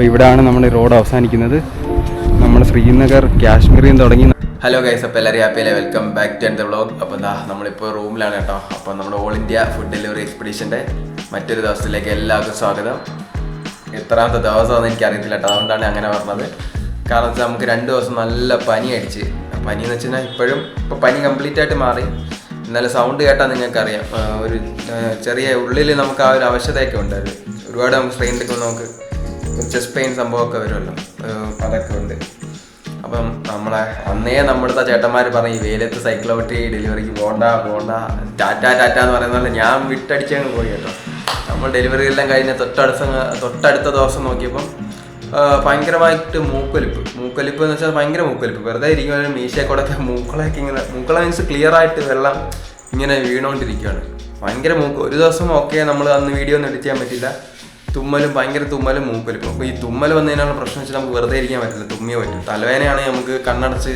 അപ്പോൾ ഇവിടെയാണ് നമ്മുടെ റോഡ് അവസാനിക്കുന്നത്. നമ്മൾ ശ്രീനഗർ കാശ്മീരിൽ തുടങ്ങി. ഹലോ ഗൈസ് അപ്പോൾ എല്ലാവരും ഹാപ്പിയല്ലേ വെൽക്കം ബാക്ക് ടു എന്റെ വ്ളോഗ് അപ്പോൾ എന്താ നമ്മളിപ്പോൾ റൂമിലാണ് കേട്ടോ. അപ്പോൾ നമ്മുടെ ഓൾ ഇന്ത്യ ഫുഡ് ഡെലിവറി എക്സ്പെഡീഷന്റെ മറ്റൊരു ദിവസത്തിലേക്ക് എല്ലാവർക്കും സ്വാഗതം. എത്രാമത്തെ ദിവസമാണെന്ന് എനിക്ക് അറിയത്തില്ല കേട്ടോ. അതുകൊണ്ടാണ് അങ്ങനെ പറഞ്ഞത്. കാരണം വെച്ചാൽ നമുക്ക് രണ്ട് ദിവസം നല്ല പനി അടിച്ച്. പനി എന്ന് വെച്ചാൽ ഇപ്പോഴും ഇപ്പോൾ പനി കംപ്ലീറ്റ് ആയിട്ട് മാറി. എന്നാലും സൗണ്ട് കേട്ടാൽ നിങ്ങൾക്കറിയാം. ഒരു ചെറിയ ഉള്ളിൽ നമുക്ക് ആ ഒരു അവശതയൊക്കെ ഉണ്ട്. ഒരുപാട് നമുക്ക് സ്ട്രെയിൻ എടുക്കുമ്പോൾ നമുക്ക് ചെസ്റ്റ് പെയിൻ സംഭവമൊക്കെ വരുമല്ലോ. അതൊക്കെ ഉണ്ട്. അപ്പം നമ്മളെ അന്നേ നമ്മുടെ ചേട്ടന്മാർ പറഞ്ഞു ഈ സൈക്കിൾ ഔട്ടി ഡെലിവറിക്ക് പോണ്ട പോണ്ട. ടാറ്റ ടാറ്റ എന്ന് പറയുന്നത് ഞാൻ വിട്ടടിച്ചങ്ങ് പോയി കേട്ടോ. നമ്മൾ ഡെലിവറി എല്ലാം കഴിഞ്ഞ തൊട്ടടുത്ത തൊട്ടടുത്ത ദിവസം നോക്കിയപ്പം ഭയങ്കരമായിട്ട് മൂക്കൊലിപ്പ്. മൂക്കൊലിപ്പ് എന്ന് വെച്ചാൽ ഭയങ്കര മൂക്കൊലിപ്പ്. വെറുതെ ഇരിക്കുമ്പോൾ മീശയെ കൂടെ മൂക്കളൊക്കെ ഇങ്ങനെ മൂക്കള മീൻസ് ക്ലിയർ ആയിട്ട് വെള്ളം ഇങ്ങനെ വീണുകൊണ്ടിരിക്കുകയാണ് ഭയങ്കര മൂക്ക്. ഒരു ദിവസം ഓക്കെ നമ്മൾ അന്ന് വീഡിയോ ഒന്നും എഡിറ്റ് ചെയ്യാൻ പറ്റില്ല തുമ്മലും ഭയങ്കര തുമ്മലും മൂക്കലും. അപ്പോൾ ഈ തുമ്മൽ വന്നതിനുള്ള പ്രശ്നം വെച്ചാൽ നമുക്ക് വെറുതെ ഇരിക്കാൻ പറ്റില്ല. തുമ്മിയേ പറ്റും. തലവേദനയാണെങ്കിൽ നമുക്ക് കണ്ണടച്ച്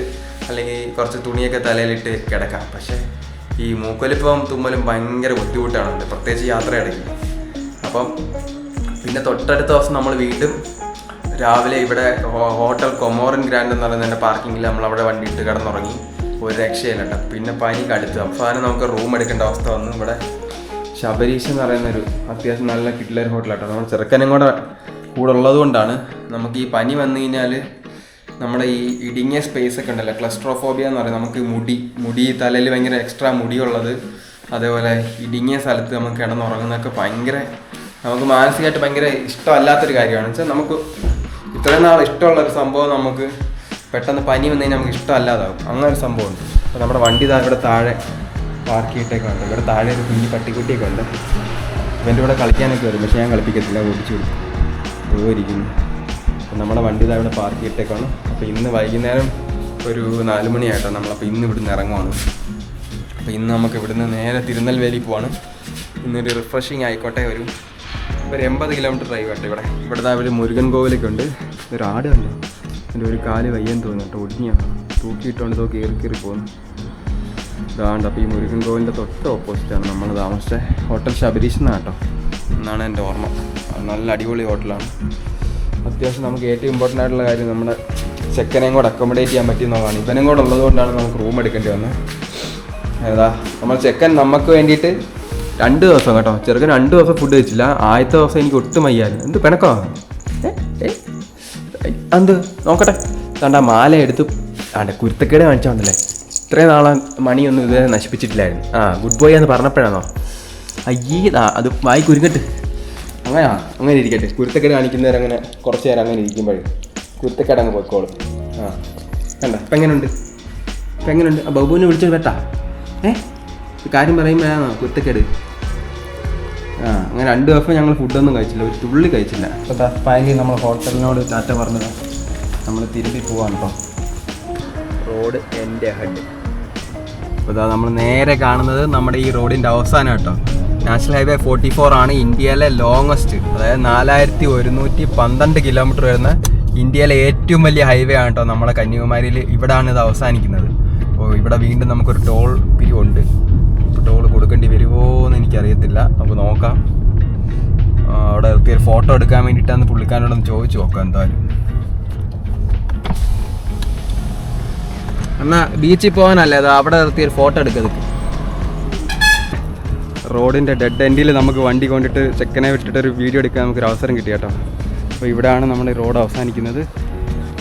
അല്ലെങ്കിൽ കുറച്ച് തുണിയൊക്കെ തലയിലിട്ട് കിടക്കാം. പക്ഷേ ഈ മൂക്കലിപ്പം തുമ്മലും ഭയങ്കര ബുദ്ധിമുട്ടാണ്. പ്രത്യേകിച്ച് യാത്രയിടയ്ക്ക് അപ്പം പിന്നെ തൊട്ടടുത്ത ദിവസം നമ്മൾ വീണ്ടും രാവിലെ ഇവിടെ ഹോട്ടൽ കൊമോറൻ ഗ്രാൻഡ് എന്ന് പറയുന്നതിന്റെ പാർക്കിങ്ങിൽ നമ്മൾ അവിടെ വണ്ടി ഇട്ട് കിടന്നുറങ്ങി. ഒരു രക്ഷയില്ല പിന്നെ പനി കടുത്തു. അവസാനം നമുക്ക് റൂം എടുക്കേണ്ട അവസ്ഥ വന്നു. ഇവിടെ ശബരീഷ് എന്ന് പറയുന്ന ഒരു അത്യാവശ്യം നല്ല കിട്ടിലൊരു ഹോട്ടലാട്ടോ നമ്മൾ ചെറുക്കനും കൂടെ കൂടെ ഉള്ളത് കൊണ്ടാണ് നമുക്ക് ഈ പനി വന്നു കഴിഞ്ഞാൽ നമ്മുടെ ഈ ഇടുങ്ങിയ സ്പേസ് ഒക്കെ ഉണ്ടല്ലോ. ക്ലസ്ട്രോഫോബിയ എന്ന് പറയുന്നത് നമുക്ക് മുടി മുടി തലയിൽ ഭയങ്കര എക്സ്ട്രാ മുടിയുള്ളത്. അതേപോലെ ഇടുങ്ങിയ സ്ഥലത്ത് നമുക്ക് കിടന്നുറങ്ങുന്നതൊക്കെ ഭയങ്കര നമുക്ക് മാനസികമായിട്ട് ഭയങ്കര ഇഷ്ടമല്ലാത്തൊരു കാര്യമാണ്. വെച്ചാൽ നമുക്ക് ഇത്രയും നാൾ ഇഷ്ടമുള്ള ഒരു സംഭവം നമുക്ക് പെട്ടെന്ന് പനി വന്നു കഴിഞ്ഞാൽ നമുക്ക് ഇഷ്ടമല്ലാതാകും അങ്ങനെ ഒരു സംഭവമുണ്ട്. അപ്പോൾ നമ്മുടെ വണ്ടി താഴെ താഴെ പാർക്ക് ചെയ്തിട്ടൊക്കെ ഉണ്ട് ഇവിടെ താഴെ ഒരു കുഞ്ഞി പട്ടിക്കുട്ടിയൊക്കെ ഉണ്ട്. ഇവന്റെ കൂടെ കളിക്കാനൊക്കെ വരും. പക്ഷേ ഞാൻ കളിപ്പിക്കത്തില്ല ഓടിച്ചു കൊടുക്കും ഇരിക്കുന്നു. അപ്പം നമ്മുടെ വണ്ടി ഇതാ ഇവിടെ പാർക്ക് അപ്പോൾ ഇന്ന് വൈകുന്നേരം ഒരു നാല് മണിയായിട്ടാണ് നമ്മളപ്പോൾ ഇന്ന് ഇവിടുന്ന് ഇറങ്ങുവാണ്. അപ്പോൾ ഇന്ന് നമുക്ക് ഇവിടുന്ന് നേരെ തിരുനെൽവേലി പോവാണ്. ഇന്നൊരു റിഫ്രഷിങ് ആയിക്കോട്ടെ. ഒരു ഒരു എൺപത് കിലോമീറ്റർ ഡ്രൈവ് ആട്ടെ ഇവിടെ. ഇവിടെ ഒരു മുരുകൻ കോവിലൊക്കെ ഉണ്ട്. ഒരു ആട് ഉണ്ട് എന്റെ ഒരു കാൽ വയ്യെന്ന് തോന്നുന്നു കേട്ടോ. ഒടിഞ്ഞാണ് തൂക്കിയിട്ടുണ്ടോ കയറി കയറി പോകുന്നു ഇതാണ്ട് അപ്പോൾ ഈ മുരുകൻ കോവിലിന്റെ തൊട്ട് ഓപ്പോസിറ്റാണ് നമ്മൾ താമസിച്ച. ഹോട്ടൽ ശബരീഷ് എന്നാണ് കേട്ടോ. എന്നാണ് എന്റെ ഓർമ്മ. നല്ല അടിപൊളി ഹോട്ടലാണ്. അത്യാവശ്യം നമുക്ക് ഏറ്റവും ഇമ്പോർട്ടന്റ് ആയിട്ടുള്ള കാര്യം നമ്മുടെ ചെക്കനെയും കൂടെ അക്കോമഡേറ്റ് ചെയ്യാൻ പറ്റിയെന്നുള്ളതാണ്. ഇവനും കൂടെ ഉള്ളതുകൊണ്ടാണ് നമുക്ക് റൂം എടുക്കേണ്ടി വന്നത് ഏതാ നമ്മൾ ചെക്കൻ നമുക്ക് വേണ്ടിയിട്ട് രണ്ട് ദിവസം കേട്ടോ. ചെറുക്കൻ രണ്ട് ദിവസം ഫുഡ് കഴിച്ചില്ല. ആദ്യത്തെ ദിവസം എനിക്ക് ഒട്ടും വയ്യായിരുന്നു. എന്ത് പിണക്കോ? എന്ത്? നോക്കട്ടെ. കണ്ട മാല എടുത്ത് ആണ്ടെ കുരുത്തക്കേട് കാണിച്ചോണ്ടല്ലേ ഇത്രയും നാളെ മണിയൊന്നും ഇതുവരെ നശിപ്പിച്ചിട്ടില്ലായിരുന്നു. ആ ഗുഡ് ബോയ് എന്ന് പറഞ്ഞപ്പോഴാണോ? അയ്യേ അത് വായി കുരുങ്ങട്ട്. അങ്ങനെയാ? അങ്ങനെ ഇരിക്കട്ടെ. കുരുത്തക്കേട് കാണിക്കുന്നവരെ അങ്ങനെ കുറച്ച് നേരം അങ്ങനെ ഇരിക്കുമ്പോഴേ കുരുത്തക്കേട് അങ്ങ് പോയിക്കോളും. ആ കണ്ട? ഇപ്പം എങ്ങനെയുണ്ട് ഇപ്പം എങ്ങനെയുണ്ട് ആ ബബുവിനെ വിളിച്ചോണ്ട് വെട്ടാ ഏ? കാര്യം പറയുമ്പോഴാണോ കുരുത്തക്കേട്? ആ അങ്ങനെ രണ്ട് ദിവസം ഞങ്ങൾ ഫുഡൊന്നും കഴിച്ചില്ല. ഒരു തുള്ളി കഴിച്ചില്ല. അപ്പോൾ തപ്പായി നമ്മൾ ഹോട്ടലിനോട് ടാറ്റ പറഞ്ഞത്. നമ്മൾ തിരുമ്പി പോവാണ് കേട്ടോ റോഡ് എന്റെ ഹെഡ്. അപ്പോൾ ഇതാ നമ്മൾ നേരെ കാണുന്നത് നമ്മുടെ ഈ റോഡിന്റെ അവസാനം കേട്ടോ. നാഷണൽ ഹൈവേ ഫോർട്ടി ഫോർ ആണ് ഇന്ത്യയിലെ ലോങ്ങസ്റ്റ് അതായത് നാലായിരത്തി ഒരുന്നൂറ്റി പന്ത്രണ്ട് കിലോമീറ്റർ വരുന്ന ഇന്ത്യയിലെ ഏറ്റവും വലിയ ഹൈവേ ആണ് കേട്ടോ നമ്മുടെ കന്യാകുമാരിയിൽ ഇവിടാണ് ഇത് അവസാനിക്കുന്നത്. അപ്പോൾ ഇവിടെ വീണ്ടും നമുക്കൊരു ടോൾ പിരിവുണ്ട് ടോൾ കൊടുക്കേണ്ടി വരുമോ എന്ന് എനിക്കറിയത്തില്ല. അപ്പോൾ നോക്കാം. അവിടെ ഒരു ഫോട്ടോ എടുക്കാൻ വേണ്ടിയിട്ടാണ് പുള്ളിക്കാരോടൊന്ന് ചോദിച്ചു നോക്കാം എന്തായാലും. എന്നാ ബീച്ചിൽ പോകാനല്ലേ? അത് അവിടെ ഒരു ഫോട്ടോ എടുക്കുന്നത് റോഡിന്റെ ഡെഡ് എൻഡിൽ നമുക്ക് വണ്ടി കൊണ്ടിട്ട് ചെക്കനെ വിട്ടിട്ട് ഒരു വീഡിയോ എടുക്കാൻ നമുക്കൊരു അവസരം കിട്ടി കേട്ടോ. അപ്പോൾ ഇവിടെയാണ് നമ്മുടെ റോഡ് അവസാനിക്കുന്നത്.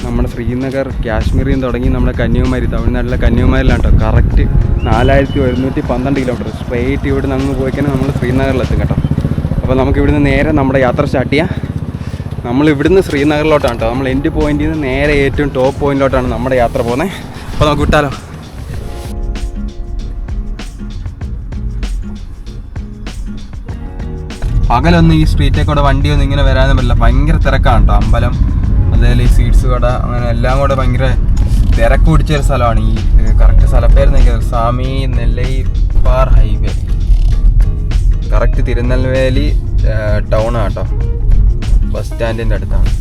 നമ്മുടെ ശ്രീനഗർ കാശ്മീരിൽ തുടങ്ങി നമ്മുടെ കന്യാകുമാരി തമിഴ്നാട്ടിലെ കന്യാകുമാരിലാണ് കേട്ടോ. കറക്റ്റ് നാലായിരത്തി ഒരുന്നൂറ്റി പന്ത്രണ്ട് കിലോമീറ്റർ സ്ട്രെയിറ്റ് ഇവിടെ നിന്ന് പോയിക്കഴിഞ്ഞാൽ നമ്മൾ ശ്രീനഗറിലെത്തും കേട്ടോ. അപ്പോൾ നമുക്ക് ഇവിടുന്ന് നേരെ നമ്മുടെ യാത്ര സ്റ്റാർട്ട് ചെയ്യാം. നമ്മൾ ഇവിടുന്ന് ശ്രീനഗറിലോട്ടാണ് കേട്ടോ. നമ്മൾ എൻഡ് പോയിന്റിൽ നിന്ന് നേരെ ഏറ്റവും ടോപ്പ് പോയിന്റിലോട്ടാണ് നമ്മുടെ യാത്ര പോകുന്നത്. അപ്പോൾ നമുക്ക് വിട്ടാലോ? പകലൊന്നും ഈ സ്ട്രീറ്റിൽ കൂടെ വണ്ടിയൊന്നും ഇങ്ങനെ വരാനും പറ്റില്ല. ഭയങ്കര തിരക്കാണ് കേട്ടോ അമ്പലം അതേപോലെ ഈ സീഡ്സ് കട അങ്ങനെ എല്ലാം കൂടെ ഭയങ്കര തിരക്ക് പിടിച്ചൊരു സ്ഥലമാണ് ഈ കറക്റ്റ് സ്ഥലപ്പേര് സാമി സ്വാമി പാർ highway correct Tirunelveli town auto bus സ്റ്റാൻഡിന്റെ അടുത്താണ്.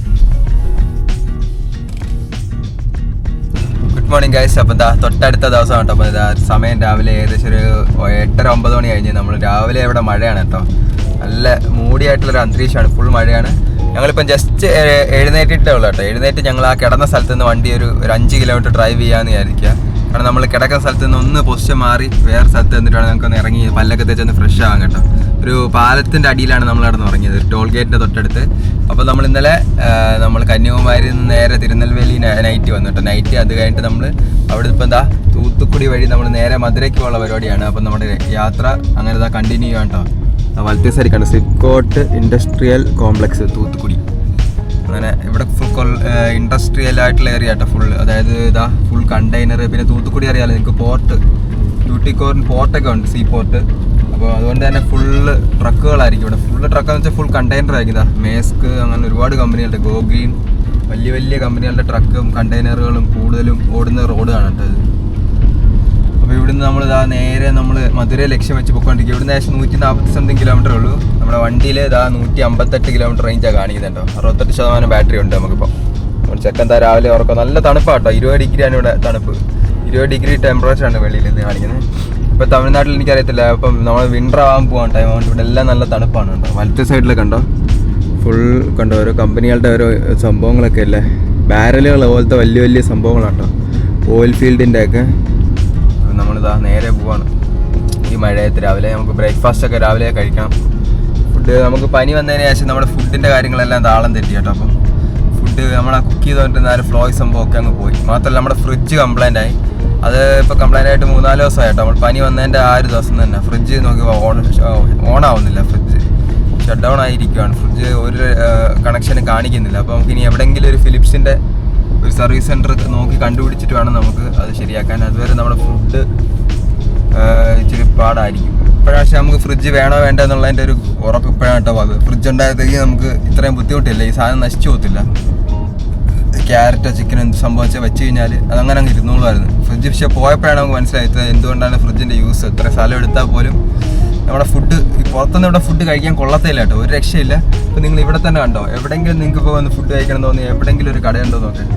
മോർണിംഗ് ഗൈസ് അപ്പം എന്താ തൊട്ടടുത്ത ദിവസം കേട്ടോ. അപ്പോൾ ഇതാ സമയം രാവിലെ ഏകദേശം ഒരു എട്ടര ഒമ്പത് മണി കഴിഞ്ഞ് നമ്മൾ രാവിലെ ഇവിടെ മഴയാണ് കേട്ടോ. നല്ല മൂടിയായിട്ടുള്ളൊരു അന്തരീക്ഷമാണ്. ഫുൾ മഴയാണ്. ഞങ്ങളിപ്പം ജസ്റ്റ് എഴുന്നേറ്റിട്ടേ ഉള്ളൂ കേട്ടോ. എഴുന്നേറ്റ് ഞങ്ങൾ ആ കിടന്ന സ്ഥലത്ത് നിന്ന് വണ്ടി ഒരു ഒരു അഞ്ച് കിലോമീറ്റർ ഡ്രൈവ് ചെയ്യാമെന്ന് വിചാരിക്കുക. കാരണം നമ്മൾ കിടക്കുന്ന സ്ഥലത്ത് നിന്ന് ഒന്ന് പൊസിഷൻ മാറി വേറെ സ്ഥലത്ത് നിന്നിട്ടാണ് നമുക്ക് ഒന്ന് ഇറങ്ങി പല്ലൊക്കെ തേച്ചൊന്ന് ഫ്രഷ് ആകാൻ കേട്ടോ. ഒരു പാലത്തിന്റെ അടിയിലാണ് നമ്മൾ കിടന്ന് ഉറങ്ങിയത് ടോൾ ഗേറ്റിന്റെ തൊട്ടടുത്ത്. അപ്പോൾ നമ്മൾ ഇന്നലെ നമ്മൾ കന്യാകുമാരി നേരെ തിരുനെൽവേലി നൈറ്റ് വന്നു കേട്ടോ. നൈറ്റ് അത് കഴിഞ്ഞിട്ട് നമ്മൾ അവിടെ ഇപ്പം എന്താ തൂത്തുക്കുടി വഴി നമ്മൾ നേരെ മധുരയ്ക്ക് പോകുന്ന പരിപാടിയാണ്. അപ്പം നമ്മുടെ യാത്ര അങ്ങനെ കണ്ടിന്യൂ ചെയ്യാം കേട്ടോ. വലത്തേ വലത്തെ സിക്കോട്ട് ഇൻഡസ്ട്രിയൽ കോംപ്ലക്സ് തൂത്തുക്കുടി. അങ്ങനെ ഇവിടെ ഫുൾ ഇൻഡസ്ട്രിയൽ ആയിട്ടുള്ള ഏരിയ ഫുൾ അതായത് ഇതാ ഫുൾ കണ്ടെയ്നർ പിന്നെ തൂത്തുക്കുടി അറിയാലോ നിങ്ങൾക്ക് പോർട്ട് ട്യൂട്ടിക്കോറിൻ പോർട്ടൊക്കെ ഉണ്ട് സീ പോർട്ട് അപ്പോൾ അതുകൊണ്ട് തന്നെ ഫുള്ള് ട്രക്കുകളായിരിക്കും ഇവിടെ. ഫുള്ള് ട്രക്ക് എന്ന് വെച്ചാൽ ഫുൾ കണ്ടെയ്നർ ആയിരിക്കും ഇതാ. മേസ്ക് അങ്ങനെ ഒരുപാട് കമ്പനികളുണ്ട് ഗോഗ്രീൻ വലിയ വലിയ കമ്പനികളുടെ ട്രക്കും കണ്ടെയ്നറുകളും കൂടുതലും ഓടുന്ന റോഡാണ് കേട്ടോ അപ്പോൾ ഇവിടുന്ന് നമ്മൾ ഇതാ നേരെ നമ്മൾ മധുര ലക്ഷ്യം വെച്ച് പോയിക്കൊണ്ടിരിക്കും ഇവിടുന്ന് ഏകദേശം നൂറ്റി നാൽപ്പത്തി സംതിങ് കിലോമീറ്റർ ഉള്ളൂ. നമ്മുടെ വണ്ടിയിൽ ഇതാ നൂറ്റി അമ്പത്തെട്ട് കിലോമീറ്റർ റേഞ്ചാണ് കാണിക്കുന്നുണ്ടോ? അറുപത്തെട്ട് ശതമാനം ബാറ്ററി ഉണ്ട് നമുക്കിപ്പോൾ ചെക്കെന്താ രാവിലെ ഉറക്കം. നല്ല തണുപ്പാട്ടോ. ഇരുപത് ഡിഗ്രിയാണ് ഇവിടെ തണുപ്പ്. ഇരുപത് ഡിഗ്രി ടെമ്പറേച്ചറാണ് വെളിയിൽ ഇത് കാണിക്കുന്നത്. ഇപ്പോൾ തമിഴ്നാട്ടിൽ എനിക്കറിയത്തില്ല. അപ്പം നമ്മൾ വിന്റർ ആവാൻ പോകാൻ ടൈം ആവുമ്പോൾ ഇവിടെ എല്ലാം നല്ല തണുപ്പാണ് കേട്ടോ. വലത്തെ സൈഡിലൊക്കെ ഉണ്ടോ ഫുൾ കണ്ടോ ഓരോ കമ്പനികളുടെ ഓരോ സംഭവങ്ങളൊക്കെ അല്ലേ? ബാരലുകൾ പോലത്തെ വലിയ വലിയ സംഭവങ്ങളാട്ടോ ഓയിൽ ഫീൽഡിന്റെ ഒക്കെ. അപ്പം നമ്മളിതാ നേരെ പോവാണ്. ഈ മഴയത്ത് രാവിലെ നമുക്ക് ബ്രേക്ക്ഫാസ്റ്റ് ഒക്കെ രാവിലെ കഴിക്കണം. ഫുഡ് നമുക്ക് പനി വന്നതിന് ശേഷം നമ്മുടെ ഫുഡിന്റെ കാര്യങ്ങളെല്ലാം താളം തെറ്റി കേട്ടോ. അപ്പം ഫുഡ് നമ്മളെ കുക്ക് ചെയ്തുകൊണ്ടിരുന്ന ആ ഒരു ഫ്ലോയ് സംഭവമൊക്കെ അങ്ങ് പോയി. മാത്രമല്ല നമ്മുടെ ഫ്രിഡ്ജ് കംപ്ലൈന്റ് ആയി. അത് ഇപ്പോൾ കംപ്ലൈന്റ് ആയിട്ട് മൂന്നാൽ ദിവസമായിട്ടോ നമ്മൾ പനി വന്നതിന്റെ ആ ഒരു ദിവസം തന്നെ ഫ്രിഡ്ജ് നോക്കി ഓൺ ഓൺ ആവുന്നില്ല ഫ്രിഡ്ജ് ഷട്ട് ഡൗൺ ആയിരിക്കുകയാണ് ഫ്രിഡ്ജ് ഒരു കണക്ഷനും കാണിക്കുന്നില്ല. അപ്പോൾ നമുക്ക് ഇനി എവിടെയെങ്കിലും ഒരു ഫിലിപ്സിന്റെ ഒരു സർവീസ് സെന്റർ നോക്കി കണ്ടുപിടിച്ചിട്ട് വേണം നമുക്ക് അത് ശരിയാക്കാൻ. അതുവരെ നമ്മുടെ ഫുഡ് ഇച്ചിരി പാടായിരിക്കും. ഇപ്പോഴാപക്ഷെ നമുക്ക് ഫ്രിഡ്ജ് വേണോ വേണ്ട എന്നുള്ളതിന്റെ ഒരു ഉറപ്പ് ഇപ്പോഴാണ് കേട്ടോ അത് ഫ്രിഡ്ജ് ഉണ്ടായത്തേക്ക് നമുക്ക് ഇത്രയും ബുദ്ധിമുട്ടില്ല. ഈ സാധനം നശിച്ചു പോകത്തില്ല. ക്യാരറ്റോ ചിക്കനോ എന്ത് സംഭവിച്ചാൽ വെച്ച് കഴിഞ്ഞാൽ അതങ്ങനെ അങ്ങ് ഇരുന്നോളുമായിരുന്നു. ഫ്രിഡ്ജ് പക്ഷേ പോയപ്പോഴാണ് നമുക്ക് മനസ്സിലായത് എന്തുകൊണ്ടാണ് ഫ്രിഡ്ജിന്റെ യൂസ് എത്ര സ്ഥലം എടുത്താൽ പോലും നമ്മുടെ ഫുഡ് ഈ പുറത്തുനിന്ന് ഇവിടെ ഫുഡ് കഴിക്കാൻ കൊള്ളത്തില്ല കേട്ടോ. ഒരു രക്ഷയില്ല. ഇപ്പം നിങ്ങൾ ഇവിടെ തന്നെ കണ്ടോ? എവിടെയെങ്കിലും നിങ്ങൾക്ക് ഇപ്പോൾ വന്ന് ഫുഡ് കഴിക്കണം തോന്നി എവിടെയെങ്കിലും ഒരു കടയുണ്ടോ നോക്കാൻ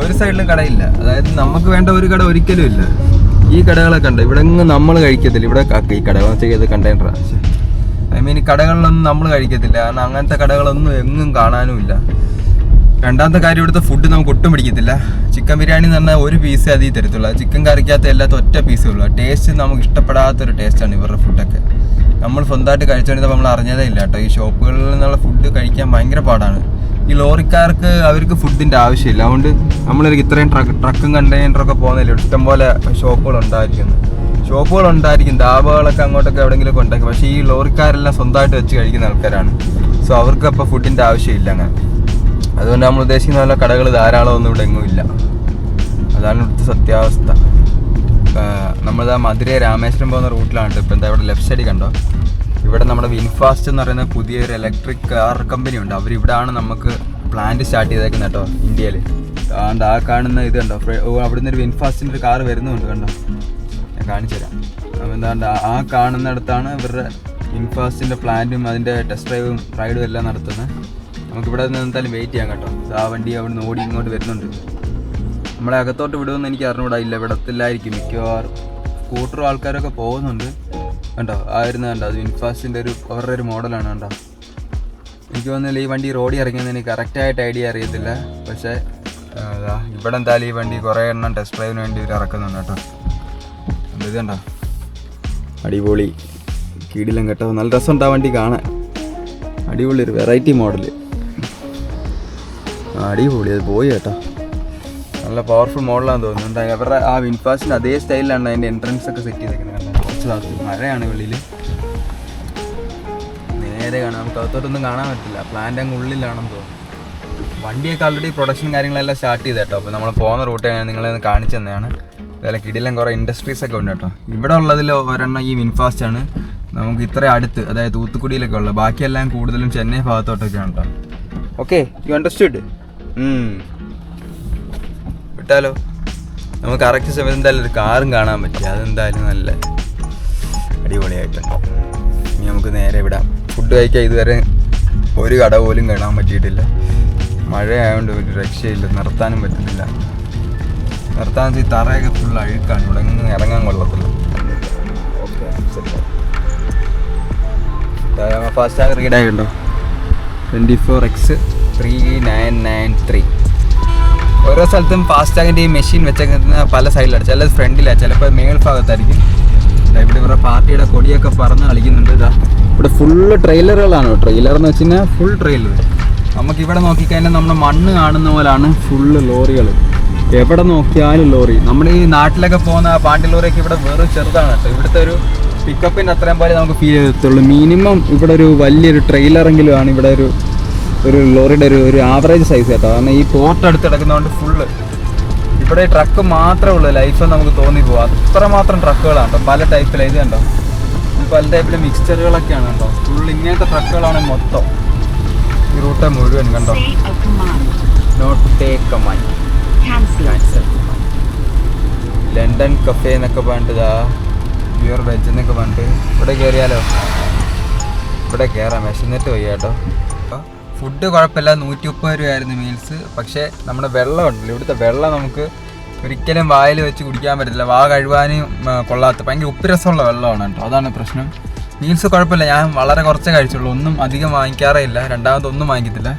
ഒരു സൈഡിലും കടയില്ല. അതായത് നമുക്ക് വേണ്ട ഒരു കട ഒരിക്കലും ഇല്ല. ഈ കടകളൊക്കെ ഉണ്ട് ഇവിടെ നമ്മൾ കഴിക്കത്തില്ല. ഇവിടെ ഈ കടകൾ ചെയ്ത് കണ്ടെയ്നറാണ് ഐ മീൻ കടകളിലൊന്നും നമ്മൾ കഴിക്കത്തില്ല. കാരണം അങ്ങനത്തെ കടകളൊന്നും എങ്ങും കാണാനുമില്ല രണ്ടാമത്തെ കാര്യം ഇവിടുത്തെ ഫുഡ് നമുക്ക് ഒട്ടും പിടിക്കത്തില്ല. ചിക്കൻ ബിരിയാണി എന്ന് പറഞ്ഞാൽ ഒരു പീസേ അതിൽ തരത്തുള്ളൂ. ചിക്കൻ കറിക്കകത്ത് എല്ലാത്ത ഒറ്റ പീസേ ഉള്ളൂ. ടേസ്റ്റ് നമുക്ക് ഇഷ്ടപ്പെടാത്തൊരു ടേസ്റ്റാണ് ഇവരുടെ ഫുഡൊക്കെ നമ്മൾ സ്വന്തമായിട്ട് കഴിച്ചുകൊണ്ടിരുന്നപ്പോൾ നമ്മൾ അറിഞ്ഞതേ ഇല്ല കേട്ടോ. ഈ ഷോപ്പുകളിൽ നിന്നുള്ള ഫുഡ് കഴിക്കാൻ ഭയങ്കര പാടാണ്. ഈ ലോറിക്കാർക്ക് അവർക്ക് ഫുഡിന്റെ ആവശ്യമില്ല. അതുകൊണ്ട് നമ്മളൊരു ഇത്രയും ട്രക്ക് ട്രക്കും കണ്ടെയ്നറൊക്കെ പോകുന്നില്ല ഇഷ്ടംപോലെ ഷോപ്പുകൾ ഉണ്ടായിരിക്കുന്നു ഷോപ്പുകൾ ഉണ്ടായിരിക്കും ധാബകളൊക്കെ അങ്ങോട്ടൊക്കെ എവിടെയെങ്കിലും ഉണ്ടാക്കും പക്ഷേ ഈ ലോറിക്കാരെല്ലാം സ്വന്തമായിട്ട് വെച്ച് കഴിക്കുന്ന ആൾക്കാരാണ്. സോ അവർക്ക് അപ്പോൾ ഫുഡിന്റെ ആവശ്യമില്ല അങ്ങനെ. അതുകൊണ്ട് നമ്മൾ ഉദ്ദേശിക്കുന്ന പോലെ കടകൾ ധാരാളം ഒന്നും ഇവിടെ എങ്ങും ഇല്ല. അതാണ് ഇവിടുത്തെ സത്യാവസ്ഥ. നമ്മളിതാ മധുര രാമേശ്വരം പോകുന്ന റൂട്ടിലാണ് ഇപ്പം എന്താ ഇവിടെ ലെഫ്റ്റ് സൈഡിൽ കണ്ടോ? ഇവിടെ നമ്മുടെ വിൻഫാസ്റ്റ് എന്ന് പറയുന്ന പുതിയൊരു ഇലക്ട്രിക് കാർ കമ്പനി ഉണ്ട്. അവർ ഇവിടെയാണ് നമുക്ക് പ്ലാന്റ് സ്റ്റാർട്ട് ചെയ്തേക്കുന്നത് കേട്ടോ ഇന്ത്യയിൽ അതുകൊണ്ട് ആ കാണുന്ന ഇത് കണ്ടോ? അവിടുന്ന് ഒരു വിൻഫാസ്റ്റിന്റെ ഒരു കാർ വരുന്നുണ്ട് കണ്ടോ? ഞാൻ കാണിച്ചു തരാം. എന്താ എന്താണ്ട് ആ കാണുന്നിടത്താണ് ഇവരുടെ വിൻഫാസ്റ്റിന്റെ പ്ലാന്റും അതിന്റെ ടെസ്റ്റ് ഡ്രൈവും റൈഡും എല്ലാം നടത്തുന്നത്. നമുക്കിവിടെ നിന്ന് എന്തായാലും വെയിറ്റ് ചെയ്യാം കേട്ടോ. ആ വണ്ടി അവിടുന്ന് ഓടി ഇങ്ങോട്ട് വരുന്നുണ്ട്. നമ്മളെ അകത്തോട്ട് വിടുമെന്ന് എനിക്ക് അറിഞ്ഞുകൂടാ ഇല്ല വിടത്തില്ലായിരിക്കും മിക്കവാറും സ്കൂട്ടറും ആൾക്കാരൊക്കെ പോകുന്നുണ്ട്. കണ്ടോ? ആയിരുന്നു കണ്ടോ? അത് വിൻഫാസ്റ്റിന്റെ ഒരു അവരുടെ ഒരു മോഡലാണ് കണ്ടോ? എനിക്ക് തോന്നുന്നില്ല ഈ വണ്ടി റോഡിൽ ഇറങ്ങിയെന്ന് എനിക്ക് കറക്റ്റായിട്ട് ഐഡിയ അറിയത്തില്ല. പക്ഷേ ഇവിടെ എന്തായാലും ഈ വണ്ടി കുറേ എണ്ണം ടെസ്റ്റ് ഡ്രൈവിന് വേണ്ടി ഇവർ ഇറക്കുന്നുണ്ട് കേട്ടോ. ഇത് കണ്ടോ? അടിപൊളി. കീടിലും കേട്ടോ. നല്ല ആ വണ്ടി കാണാൻ. അടിപൊളി ഒരു വെറൈറ്റി മോഡൽ അടിപൊളി. അത് പോയി കേട്ടോ. നല്ല പവർഫുൾ മോഡലാണെന്ന് തോന്നുന്നുണ്ട് അവരുടെ ആ വിൻഫാസിന്റെ അതേ സ്റ്റൈലിലാണ് അതിന്റെ എൻട്രൻസ് ഒക്കെ സെറ്റ് ചെയ്തേക്കുന്നത് ഭാഗത്ത് മഴയാണ് വെളിയിൽ നേരെ കാണാം. നമുക്ക് അകത്തോട്ടൊന്നും കാണാൻ പറ്റില്ല. പ്ലാന്റ് അങ്ങ് ഉള്ളിലാണെന്ന് തോന്നുന്നു. വണ്ടിയൊക്കെ ആൾറെഡി പ്രൊഡക്ഷൻ കാര്യങ്ങളെല്ലാം സ്റ്റാർട്ട് ചെയ്ത് കേട്ടോ അപ്പോൾ നമ്മൾ പോകുന്ന റൂട്ട് ഞാൻ നിങ്ങളെ കാണിച്ചു തന്നെയാണ്. അതേപോലെ കിടിലം കുറേ ഇൻഡസ്ട്രീസ് ഒക്കെ ഉണ്ട് കേട്ടോ. ഇവിടെ ഉള്ളതിൽ ഒരെണ്ണം ഈ വിൻഫാസ്റ്റ് ആണ്. നമുക്ക് ഇത്ര അടുത്ത് അതായത് തൂത്തുക്കുടിയിലൊക്കെ ഉള്ളത് ബാക്കിയെല്ലാം കൂടുതലും ചെന്നൈ ഭാഗത്തോട്ടൊക്കെയാണ് കേട്ടോ. ഓക്കെ യു അണ്ടർസ്റ്റുഡ് വിട്ടാലോ? നമുക്ക് കറക്റ്റ് സമയത്ത് എന്തായാലും ഒരു കാറും കാണാൻ പറ്റി. അതെന്തായാലും നല്ല അടിപൊളിയായിട്ടുണ്ട് ഇനി നമുക്ക് നേരെ വിടാം. ഫുഡ് കഴിക്കാൻ ഇതുവരെ ഒരു കട പോലും കാണാൻ പറ്റിയിട്ടില്ല. മഴയായതുകൊണ്ട് ഒരു രക്ഷയില്ല. നിർത്താനും പറ്റുന്നില്ല. നിർത്താൻ ഈ തറയൊക്കെ ഫുൾ അഴുക്കാണ്. ഇവിടെ എങ്ങും ഇറങ്ങാൻ കൊള്ളത്തില്ല. Fast tag റീഡായിട്ടുണ്ടോ twenty four X three nine nine three ഓരോ സ്ഥലത്തും ഫാസ്റ്റാഗിന്റെ ഈ മെഷീൻ വെച്ചേക്കുന്ന പല സൈഡിലാണ് ചിലത് ഫ്രണ്ടിലാണ് ചിലപ്പോൾ മേൽ ഭാഗത്തായിരിക്കും ഇവിടെ ഇവരുടെ പാർട്ടിയുടെ കൊടിയൊക്കെ പറന്ന് കളിക്കുന്നുണ്ട്. ഇതാ ഇവിടെ ഫുള്ള് ട്രെയിലറുകളാണ് ട്രെയിലർ എന്ന് വെച്ച് ഫുൾ ട്രെയിലർ നമുക്ക് ഇവിടെ നോക്കിക്കഴിഞ്ഞാൽ നമ്മുടെ മണ്ണ് കാണുന്ന പോലാണ് ഫുള്ള് ലോറികൾ എവിടെ നോക്കിയാലും ലോറി. നമ്മുടെ ഈ നാട്ടിലൊക്കെ പോകുന്ന പാണ്ടി ലോറിയൊക്കെ ഇവിടെ വെറും ചെറുതാണ് കേട്ടോ. ഇവിടുത്തെ ഒരു പിക്കപ്പിന്റെ അത്രയും പോലെ നമുക്ക് ഫീൽ ചെയ്യത്തുള്ളൂ. മിനിമം ഇവിടെ ഒരു വലിയൊരു ട്രെയിലറെങ്കിലും ആണ് ഇവിടെ ഒരു ഒരു ലോറിയുടെ ഒരു ഒരു ആവറേജ് സൈസ് കേട്ടോ. കാരണം ഈ പോർട്ട് അടുത്ത് കിടക്കുന്നതുകൊണ്ട് ഫുള്ള് ഇവിടെ ട്രക്ക് മാത്രമേ ഉള്ളൂ. ലൈഫ് നമുക്ക് തോന്നി പോകും അത്രമാത്രം ട്രക്കുകളാണ് കേട്ടോ പല ടൈപ്പിൽ ഇത് കണ്ടോ? പല ടൈപ്പിലെ മിക്സ്ചറുകളൊക്കെയാണ് കേട്ടോ ഫുൾ ഇങ്ങനത്തെ ട്രക്കുകളാണ് മൊത്തം. ഈ റൂട്ടെ മുഴുവൻ കണ്ടോ. Note take a. London cafe എന്നൊക്കെ പറഞ്ഞിട്ട് പ്യൂർ വെജ് എന്നൊക്കെ പറഞ്ഞിട്ട്. ഇവിടെ കയറിയാലോ ഇവിടെ കയറാം വിശന്നിട്ട് പോയി കേട്ടോ ഫുഡ് കുഴപ്പമില്ല. നൂറ്റി മുപ്പത് രൂപയായിരുന്നു മീൽസ് പക്ഷേ നമ്മുടെ വെള്ളം ഉണ്ടല്ലോ ഇവിടുത്തെ വെള്ളം നമുക്ക് ഒരിക്കലും വായിൽ വെച്ച് കുടിക്കാൻ പറ്റത്തില്ല. വാ കഴുകാനും കൊള്ളാത്ത. ഭയങ്കര ഉപ്പുരസമുള്ള വെള്ളമാണ് കേട്ടോ. അതാണ് പ്രശ്നം. മീൽസ് കുഴപ്പമില്ല. ഞാൻ വളരെ കുറച്ചേ കഴിച്ചുള്ളൂ. ഒന്നും അധികം വാങ്ങിക്കാറേ ഇല്ല. രണ്ടാമതൊന്നും വാങ്ങിക്കത്തില്ല.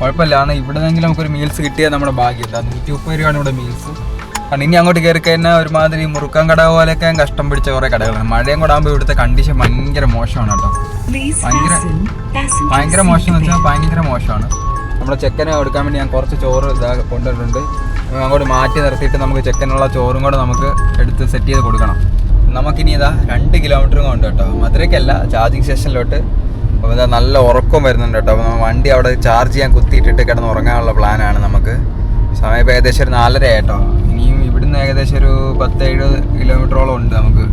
കുഴപ്പമില്ല. കാരണം ഇവിടെ നിന്നെങ്കിലും നമുക്കൊരു മീൽസ് കിട്ടിയാൽ നമ്മുടെ ഭാഗ്യമില്ല നൂറ്റി മുപ്പത് രൂപയാണ് ഇവിടെ മീൽസ് കാരണം ഇനി അങ്ങോട്ട് കയറി കഴിഞ്ഞാൽ ഒരുമാതിരി മുറുക്കാൻ കട പോലെയൊക്കെ കഷ്ടം പിടിച്ച കുറേ കടകളാണ്. മഴയും കൂടെ ആകുമ്പോൾ ഇവിടുത്തെ കണ്ടീഷൻ ഭയങ്കര മോശമാണ് കേട്ടോ. ഭയങ്കര മോശം എന്ന് വെച്ചാൽ ഭയങ്കര മോശമാണ്. നമ്മുടെ ചെക്കനെ കൊടുക്കാൻ വേണ്ടി ഞാൻ കുറച്ച് ചോറ് ഇതാ കൊണ്ടുവന്നിട്ടുണ്ട്. അങ്ങോട്ട് മാറ്റി നിർത്തിയിട്ട് നമുക്ക് ചെക്കനുള്ള ചോറും കൂടെ നമുക്ക് എടുത്ത് സെറ്റ് ചെയ്ത് കൊടുക്കണം. നമുക്കിനി ഇതാ രണ്ട് കിലോമീറ്ററും കൊണ്ട് കേട്ടോ. മധുരയ്ക്കല്ല ചാർജിങ് സ്റ്റേഷനിലോട്ട് അപ്പോൾ ഇതാ നല്ല ഉറക്കം വരുന്നുണ്ട് കേട്ടോ. അപ്പോൾ വണ്ടി അവിടെ ചാർജ് ചെയ്യാൻ കുത്തിയിട്ടിട്ട് കിടന്ന് ഉറങ്ങാനുള്ള പ്ലാനാണ് നമുക്ക്. സമയം ഇപ്പോൾ ഏകദേശം ഒരു നാലര ആയിട്ടോ. ഇനിയും ഇവിടുന്ന് ഏകദേശം ഒരു പത്ത് എഴുപത് കിലോമീറ്ററോളം ഉണ്ട് നമുക്ക്.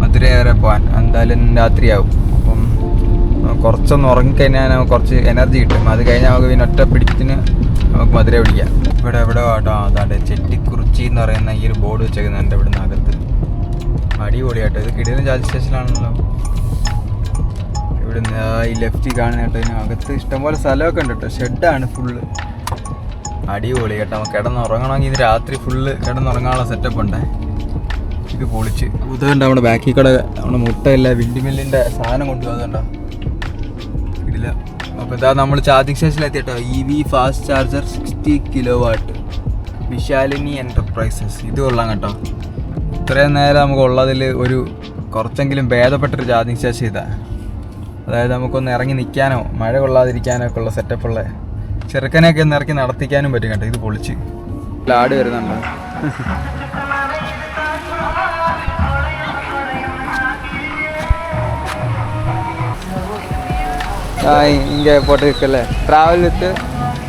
മധുര വരെ പോകാൻ എന്തായാലും രാത്രിയാവും. അപ്പം കുറച്ചൊന്ന് ഉറങ്ങിക്കഴിഞ്ഞാൽ നമുക്ക് കുറച്ച് എനർജി കിട്ടും. അത് കഴിഞ്ഞാൽ നമുക്ക് പിന്നെ ഒറ്റ പിടിച്ചിന് നമുക്ക് മധുര പിടിക്കാം ഇവിടെ എവിടെ കേട്ടോ അതാണ്ട് ചെട്ടിക്കുറിച്ചി എന്ന് പറയുന്ന ഈ ഒരു ബോർഡ് വെച്ചേക്കുന്നുണ്ട് ഇവിടുന്ന് അകത്ത്. അടിപൊളിയാട്ടോ. ഇത് കിടിലൻ ചാർജ് സ്റ്റേഷനാണല്ലോ ഇവിടുന്ന് ഈ ലെഫ്റ്റിൽ കാണുന്ന കേട്ടോ. ഇതിന് അകത്ത് ഇഷ്ടംപോലെ സ്ഥലമൊക്കെ ഉണ്ട് കേട്ടോ. ഷെഡാണ് ഫുള്ള് അടിപൊളി കേട്ടോ. നമുക്ക് കിടന്നുറങ്ങണമെങ്കിൽ ഇത് രാത്രി ഫുള്ള് കിടന്നുറങ്ങാനുള്ള സെറ്റപ്പ് ഉണ്ട്. ഇത് പൊളിച്ച്. ഉദകണ്ട നമ്മുടെ ബാക്കിൽ കൂടെ നമ്മുടെ മുട്ടയില്ല വിൻഡിമില്ലിന്റെ സാധനം കൊണ്ടുപോകുന്നുണ്ടോ? ഇടില്ല അപ്പോൾ ഇതാ നമ്മൾ ചാർജിങ് സ്റ്റേഷനിൽ എത്തിയിട്ടോ. E V fast charger sixty kilowatt Vishalini enterprises ഇത് കൊള്ളാം കേട്ടോ. ഇത്രയും നേരം നമുക്ക് ഉള്ളതിൽ ഒരു കുറച്ചെങ്കിലും ഭേദപ്പെട്ടൊരു ചാർജിങ് സ്റ്റേഷൻ ഇതാ അതായത് നമുക്കൊന്ന് ഇറങ്ങി നിൽക്കാനോ മഴ കൊള്ളാതിരിക്കാനോ ഒക്കെ ഉള്ള സെറ്റപ്പുള്ള ചെറുക്കനെയൊക്കെ ഒന്ന് ഇറക്കി നടത്തിക്കാനും പറ്റും കേട്ടോ. ഇത് പൊളിച്ച്. ലാഡ് വരുന്നുണ്ടോ. இங்கே போட்டிருக்குல்ல ட்ராவல் வித்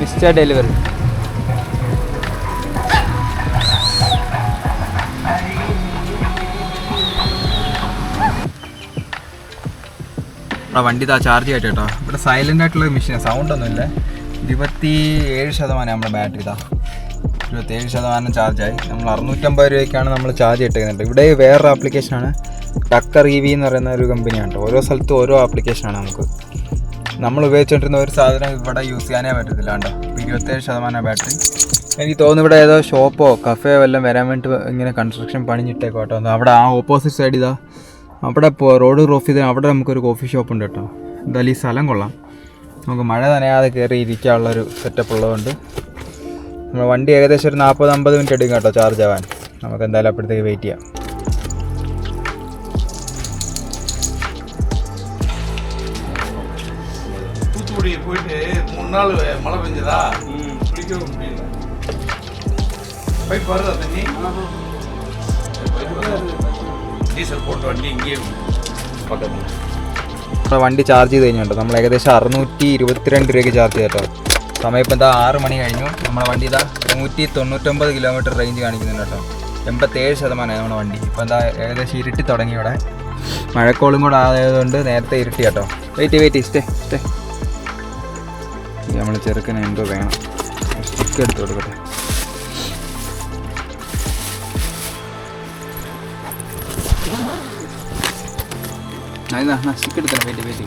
மிஸ்டர் டெலிவரி ഇവിടെ വണ്ടി ഇതാ ചാർജ് ആയിട്ട് കേട്ടോ ഇവിടെ സൈലൻ്റ് ആയിട്ടുള്ള മെഷീൻ സൗണ്ട് ഒന്നുമില്ല ഇരുപത്തി ഏഴ് ശതമാനം നമ്മുടെ ബാറ്ററി ഇതാ ഇരുപത്തേഴ് ശതമാനം ചാർജായി നമ്മൾ അറുന്നൂറ്റമ്പത് രൂപയ്ക്കാണ് നമ്മൾ ചാർജ് ഇട്ടേക്കുന്നത് ഇവിടെ വേറൊരു ആപ്ലിക്കേഷനാണ് ടക്കർ ഇ വി എന്ന് പറയുന്ന ഒരു കമ്പനിയാണ് കേട്ടോ ഓരോ സ്ഥലത്തും ഓരോ ആപ്ലിക്കേഷനാണ് നമുക്ക് നമ്മൾ ഉപയോഗിച്ചുകൊണ്ടിരുന്ന ഒരു സാധനം ഇവിടെ യൂസ് ചെയ്യാനേ പറ്റത്തില്ല കണ്ടോ? ഇരുപത്തേഴ് ശതമാനം ബാറ്ററി എനിക്ക് തോന്നുന്നു ഇവിടെ ഏതോ ഷോപ്പോ കഫേ വല്ലതും വരാൻ വേണ്ടി ഇങ്ങനെ കൺസ്ട്രക്ഷൻ പണിഞ്ഞിട്ടേക്കോ കേട്ടോ. അവിടെ ആ ഓപ്പോസിറ്റ് സൈഡ് ഇതാ. അവിടെ റോഡ് ക്രോസ് ചെയ്ത് അവിടെ നമുക്കൊരു കോഫി ഷോപ്പ് ഉണ്ട് കേട്ടോ. എന്തായാലും ഈ സ്ഥലം കൊള്ളാം. നമുക്ക് മഴ നനയാതെ കയറി ഇരിക്കാനുള്ളൊരു സെറ്റപ്പ് ഉള്ളതുകൊണ്ട്. നമ്മൾ വണ്ടി ഏകദേശം ഒരു നാൽപ്പത് അമ്പത് മിനിറ്റ് എടുക്കും കേട്ടോ ചാർജ് ആവാൻ. നമുക്ക് എന്തായാലും അപ്പോഴത്തേക്ക് വെയിറ്റ് ചെയ്യാം. போயிட்டு மூணு நாள் மழை பெஞ்சதா குளிக்கவும் முடியல பைப் வருதா தண்ணி பைப் வருதா? டீசல் போட்டு வண்டி இங்கேயே பக்கத்தில் നമ്മുടെ വണ്ടി ചാർജ് ചെയ്ത് കഴിഞ്ഞുണ്ടോ നമ്മൾ ഏകദേശം അറുന്നൂറ്റി ഇരുപത്തിരണ്ട് രൂപയ്ക്ക് ചാർജ് ചെയ്തോ സമയം ഇപ്പം എന്താ ആറ് മണി കഴിഞ്ഞു നമ്മുടെ വണ്ടി ഇതാ നൂറ്റി തൊണ്ണൂറ്റൊമ്പത് കിലോമീറ്റർ റേഞ്ച് കാണിക്കുന്നുണ്ട് കേട്ടോ എൺപത്തേഴ് ശതമാനമായി നമ്മുടെ വണ്ടി ഇപ്പം എന്താ ഏകദേശം ഇരുട്ടി തുടങ്ങി ഇവിടെ മഴക്കോളും കൂടെ ആയതുകൊണ്ട് നേരത്തെ ഇരുട്ടി കേട്ടോ വെയിറ്റ് വെയിറ്റ് സ്റ്റേ സ്റ്റേ നമ്മൾ ചെറുക്കന് എന്തോ വേണം. സ്റ്റിക്ക് എടുത്ത് കൊടുക്കട്ടെ. Stick എടുത്തണം wait wait